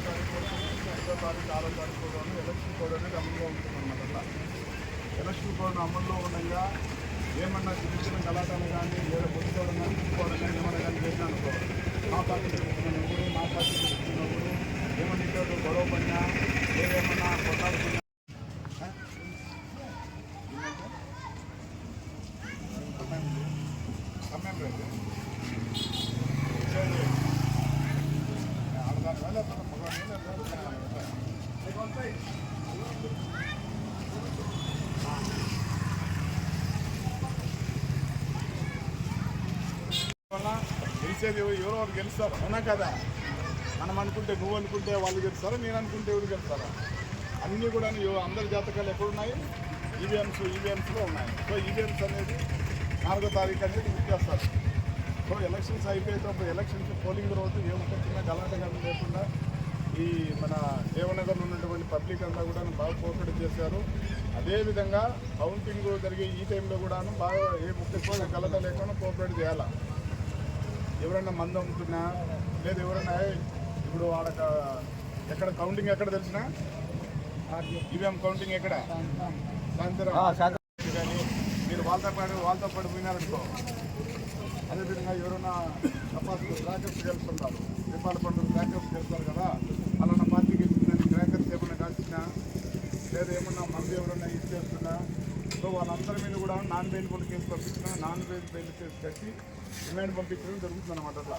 నాలుగో తారీఖు ఐదో తారీఖు ఆరో తారీఖు కూడా ఎలక్షన్ కోడ్ అనేది అమలులో ఉంటుందన్నమాట ఎలక్షన్ కోడ్ అమల్లో ఉండగా ఏమన్నా చిన్న కళాకారులు కానీ లేదా పొద్దుకోవడం కానీ తీసుకోవడం కానీ ఏమన్నా కానీ చేసినా అనుకోవాలి మా పార్టీ తెలుస్తున్నప్పుడు మా పార్టీ తెలుస్తున్నప్పుడు ఏమన్నా గొడవ పడినా ఏదేమన్నా కొట్లాడుకున్నా సమయం లేదు. గెలిచేది ఎవరు ఎవరో ఒకరు గెలుస్తారు. అవునా కదా? మనం అనుకుంటే నువ్వు అనుకుంటే వాళ్ళు గెలుస్తారా? నేను అనుకుంటే ఎవరు గెలుస్తారా? అన్నీ కూడా అందరి జాతకాలు ఎక్కడున్నాయి ఈవీఎంస్ ఈవీఎంస్లో ఉన్నాయి. సో ఈవీఎంస్ అనేది నాలుగో తారీఖు అనేది ఇచ్చేస్తారు సో ఎలక్షన్స్ అయిపోయేటప్పుడు ఎలక్షన్స్ పోలింగ్ రోజు ఏ ఒక్క చిన్న గలాట కానీ లేకుండా ఈ మన దేవనగర్లో ఉన్నటువంటి పబ్లిక్ అంతా కూడా బాగా కోఆపరేట్ చేశారు. అదేవిధంగా కౌంటింగ్ జరిగే ఈ టైంలో కూడాను బాగా ఏ చిన్న గలట లేకుండా కోఆపరేట్ చేయాలి? ఎవరన్నా మంద అమ్ముతున్నా లేదు ఎవరన్నా "ఏయ్, ఇప్పుడు వాళ్ళకి ఎక్కడ కౌంటింగ్ ఎక్కడ తెలిసినా? ఈవీఎం కౌంటింగ్ ఎక్కడ? సాయంత్రం. కానీ మీరు వాళ్ళతో పాటు వాళ్ళతో పాటు పోయినారనుకో. అదేవిధంగా ఎవరైనా తపాసులు క్రాకర్స్ గెలుస్తుంటారు. దీపాల పండుగ క్రాకర్స్ గెలుస్తారు కదా. అలా పార్టీ గెలిచిందని బ్యాకప్స్ ఏమైనా కాల్చినా లేదా ఏమన్నా మంది ఎవరైనా ఇది చేస్తున్నా సో వాళ్ళందరి మీద కూడా నాన్ బెయిల్బుల్ కేసు పంపించిన నాన్ బెయిల్ బెయిల్ కేసు కట్టి రిమైండ్ పంపించడం జరుగుతుంది అనమాట అట్లా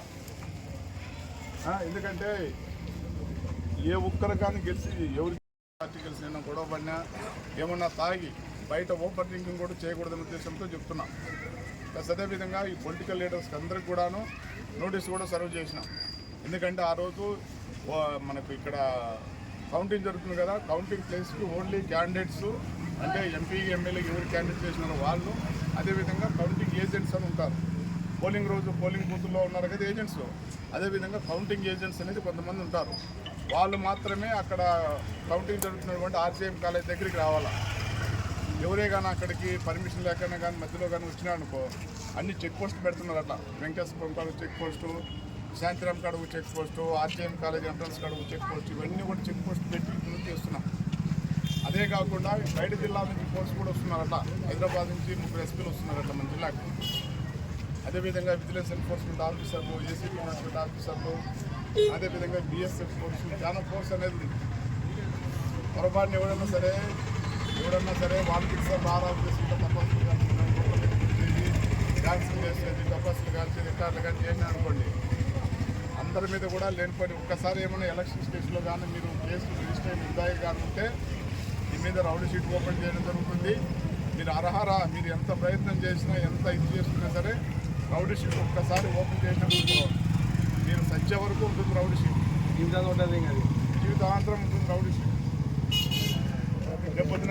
ఎందుకంటే ఏ ఒక్కరు కానీ గెలిచి ఎవరి పార్టీ గెలిచి నిన్న గొడవ పడినా ఏమన్నా తాగి బయట ఓపెన్ డ్రింకింగ్ కూడా చేయకూడదనే ఉద్దేశంతో చెప్తున్నాం. ప్లస్ అదేవిధంగా ఈ పొలిటికల్ లీడర్స్కి అందరికి కూడాను నోటీస్ కూడా సర్వ్ చేసినాం. ఎందుకంటే ఆ రోజు మనకు ఇక్కడ కౌంటింగ్ జరుగుతుంది కదా కౌంటింగ్ ప్లేస్కి ఓన్లీ క్యాండిడేట్స్ అంటే ఎంపీ ఎమ్మెల్యే ఎవరు క్యాండిడేట్ చేసినారో వాళ్ళు అదేవిధంగా కౌంటింగ్ ఏజెంట్స్ అని ఉంటారు. పోలింగ్ రోజు పోలింగ్ బూత్లో ఉన్నారు కదా ఏజెంట్స్. అదేవిధంగా కౌంటింగ్ ఏజెంట్స్ అనేది కొంతమంది ఉంటారు. వాళ్ళు మాత్రమే అక్కడ కౌంటింగ్ జరుగుతున్నటువంటి ఆర్సీఎం కాలేజ్ దగ్గరికి రావాలా. ఎవరే కానీ అక్కడికి పర్మిషన్ లేకుండా కానీ మధ్యలో కానీ వచ్చినా అనుకో అన్ని చెక్ పోస్ట్ పెడుతున్నారు అట్లా. వెంకటేశ్వరం కాడ చెక్ పోస్టు శాంతిరామ్ కాడ check post RTM college entrance కాడ చెక్ పోస్ట్ ఇవన్నీ కూడా చెక్ పోస్ట్ పెట్టి ఇప్పుడు చేస్తున్నాం. అదే కాకుండా బయట జిల్లా నుంచి ఫోర్స్ కూడా వస్తున్నారు అట్లా. హైదరాబాద్ నుంచి ముగ్గురు ఎస్పీలు వస్తున్నారు అట్లా మన జిల్లాకు. అదేవిధంగా విజిలెన్స్ ఎన్ఫోర్స్మెంట్ ఆఫీసర్లు ఏసీపీ ఎన్ఫోర్స్మెంట్ ఆఫీసర్లు అదేవిధంగా బిఎస్ఎఫ్ ఫోర్స్ చాలా ఫోర్స్ అనేది ఉంది. పొరపాటున ఎవరైనా సరే ఎవడన్నా సరే వాళ్ళకి సార్ ఆరాధన చేసుకుంటే తపస్సులు కాల్చేది డాన్సులు చేసేది తపస్సులు కాల్చేది ఇట్లా కానీ చేయండి అనుకోండి. అందరి మీద కూడా లేనిపోయి ఒక్కసారి ఏమైనా ఎలక్షన్ స్టేషన్లో కానీ మీరు కేసు రిజిస్టర్ అయిన ఉదాయి కానీ ఉంటే మీ మీద రౌడీ షీట్ ఓపెన్ చేయడం జరుగుతుంది. మీరు అర్హరా మీరు ఎంత ప్రయత్నం చేసినా ఎంత ఇది చేస్తున్నా సరే రౌడీ షీట్ ఒక్కసారి ఓపెన్ చేసినప్పుడు మీరు సత్య వరకు ఉంటుంది రౌడీ షీట్. జీవితాంతరం ఉంటుంది రౌడీ షీట్. రేపొద్దున